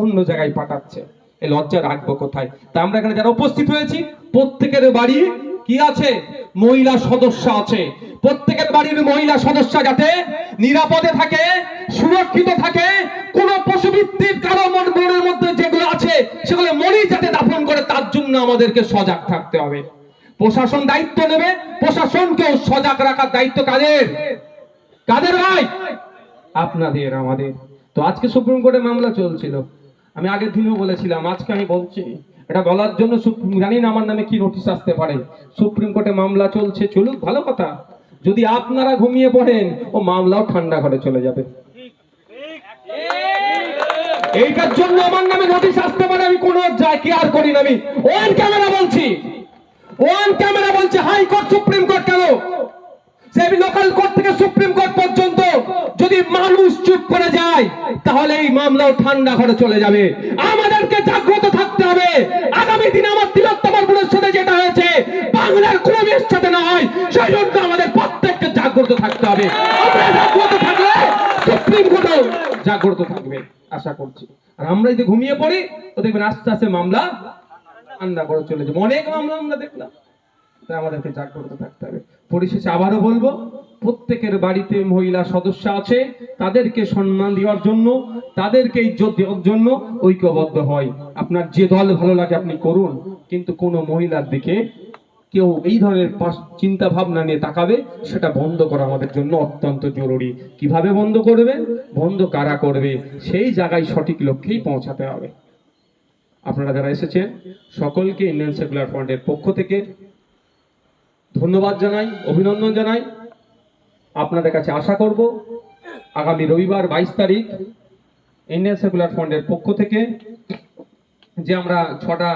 অন্য জায়গায় পাঠাচ্ছে। এই লজ্জা রাখব কোথায়? তা আমরা এখানে যারা উপস্থিত হয়েছি, প্রত্যেকের বাড়ি কি আছে? মহিলা সদস্য আছে। প্রত্যেকের বাড়ির মহিলা সদস্য যাতে নিরাপদে থাকে, সুরক্ষিত থাকে, কোন পশুবৃত্তির কারও মন মনের মধ্যে যেগুলো আছে, সেগুলো মরি যাতে দাফন করে, তার জন্য আমাদেরকে সজাগ থাকতে হবে। প্রশাসন দায়িত্ব নেবে, প্রশাসনকেও সজাগ রাখার দায়িত্ব কাদের? কাদের ভাই? আপনাদের, আমাদের। তো আজকে সুপ্রিম কোর্টে মামলা চলছিল। আমি আগের দিনও বলেছিলাম, আজকে আমি বলছি, এটা বলার জন্য সুপ্রিম, জানি না আমার নামে কি নোটিশ আসতে পারে। সুপ্রিম কোর্টে মামলা চলছে, চলুক, ভালো কথা। যদি আপনারা ঘুমিয়ে পড়েন, ও মামলাও ঠান্ডা ঘরে চলে যাবে। এইটার জন্য আমার নামে নোটিশ আসতে পারে, আমি কোনো কেয়ার করি না আমি। ওয়ান ক্যামেরা বলছি। ওয়ান ক্যামেরা বলছে হাইকোর্ট সুপ্রিম কোর্ট কেন? সে লোকাল কোর্ট থেকে সুপ্রিম কোর্ট পর্যন্ত যদি মানুষ চুপ করে যায় তাহলে এই মামলাও ঠান্ডা ঘরে চলে যাবে। আমাদেরকে জাগ্রত থাকতে হবে। আগামী দিনে আমার তিলোত্তমার বোনের সাথে যেটা হয়েছে, বাংলার কোনো সাথে না হয় সেই জন্য আমাদের প্রত্যেককে জাগ্রত থাকতে হবে। জাগ্রত থাকলে সুপ্রিম কোর্টও জাগ্রত থাকবে, আশা করছি। আর আমরা যদি ঘুমিয়ে পড়ি, তো দেখবেন আস্তে আস্তে মামলা ঠান্ডা করে চলে যাবে। অনেক মামলা আমরা দেখলাম। তাই আমাদেরকে জাগ্রত থাকতে হবে। পরিশেষে আবারও বলব প্রত্যেকের বাড়িতে মহিলা সদস্য আছে, তাদেরকে সম্মান দেওয়ার জন্য, তাদেরকে ইজ্জত দেওয়ার জন্য ঐক্যবদ্ধ হয়। আপনার যে দল ভালো লাগে আপনি করুন, কিন্তু কোনো মহিলার দিকে কেউ এই ধরনের চিন্তা ভাবনা নিয়ে তাকাবে, সেটা বন্ধ করা আমাদের জন্য অত্যন্ত জরুরি। কীভাবে বন্ধ করবে? বন্ধ কারা করবে? সেই জায়গায় সঠিক লক্ষ্যেই পৌঁছাতে হবে। আপনারা যারা এসেছেন, সকলকে ইন্ডিয়ান সেকুলার ফ্রন্টের পক্ষ থেকে ধন্যবাদ জানাই, অভিনন্দন জানাই। আপনাদের কাছে আশা করব, আগামী রবিবার বাইশ তারিখ ইন্ডিয়ান সেকুলার ফ্রন্টের পক্ষ থেকে যে আমরা ছটা